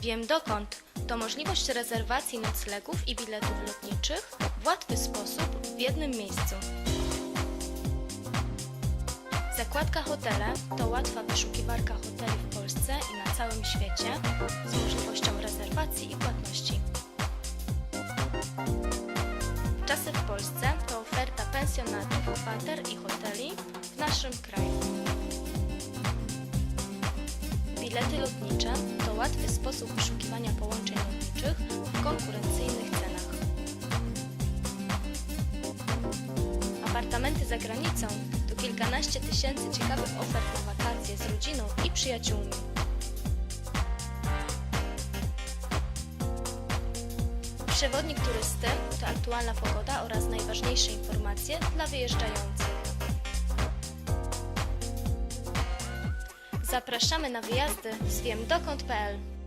Wiem dokąd to możliwość rezerwacji noclegów i biletów lotniczych w łatwy sposób w jednym miejscu. Zakładka Hotele to łatwa wyszukiwarka hoteli w Polsce i na całym świecie z możliwością rezerwacji i płatności. Czasy w Polsce to oferta pensjonatów, kwater i hoteli w naszym kraju. Bilety lotnicze to łatwy sposób wyszukiwania połączeń lotniczych w konkurencyjnych cenach. Apartamenty za granicą to kilkanaście tysięcy ciekawych ofert na wakacje z rodziną i przyjaciółmi. Przewodnik turysty to aktualna pogoda oraz najważniejsze informacje dla wyjeżdżających. Zapraszamy na wyjazdy z wiemdokąd.pl